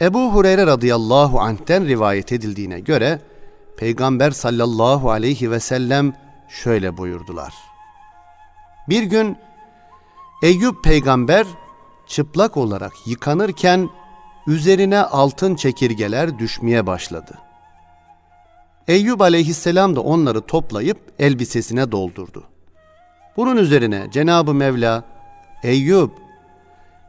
Ebu Hureyre radıyallahu anh'ten rivayet edildiğine göre Peygamber sallallahu aleyhi ve sellem şöyle buyurdular. Bir gün Eyüp peygamber çıplak olarak yıkanırken üzerine altın çekirgeler düşmeye başladı. Eyüp aleyhisselam da onları toplayıp elbisesine doldurdu. Bunun üzerine Cenab-ı Mevla, Eyüp,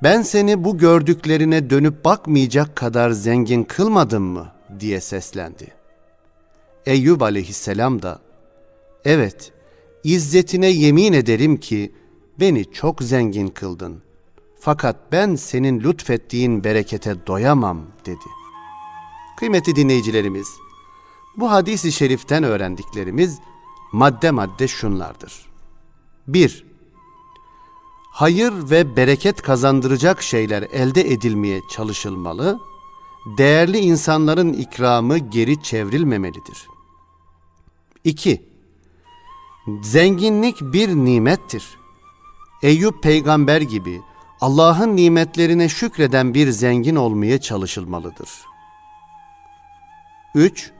ben seni bu gördüklerine dönüp bakmayacak kadar zengin kılmadım mı? diye seslendi. Eyüp aleyhisselam da, evet, izzetine yemin ederim ki beni çok zengin kıldın. Fakat ben senin lütfettiğin berekete doyamam dedi. Kıymetli dinleyicilerimiz, bu hadisi şeriften öğrendiklerimiz madde madde şunlardır. 1. Hayır ve bereket kazandıracak şeyler elde edilmeye çalışılmalı, değerli insanların ikramı geri çevrilmemelidir. 2. Zenginlik bir nimettir. Eyüp peygamber gibi Allah'ın nimetlerine şükreden bir zengin olmaya çalışılmalıdır. 3.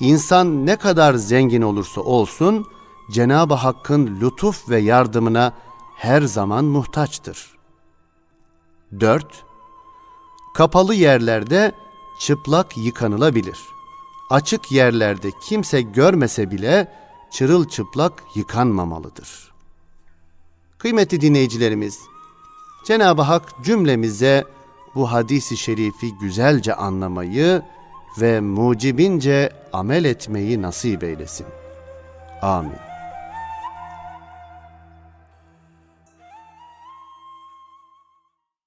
İnsan ne kadar zengin olursa olsun Cenab-ı Hakk'ın lütuf ve yardımına her zaman muhtaçtır. 4. Kapalı yerlerde çıplak yıkanılabilir. Açık yerlerde kimse görmese bile çırılçıplak yıkanmamalıdır. Kıymetli dinleyicilerimiz, Cenab-ı Hak cümlemize bu hadisi şerifi güzelce anlamayı ve mucibince amel etmeyi nasip eylesin. Amin.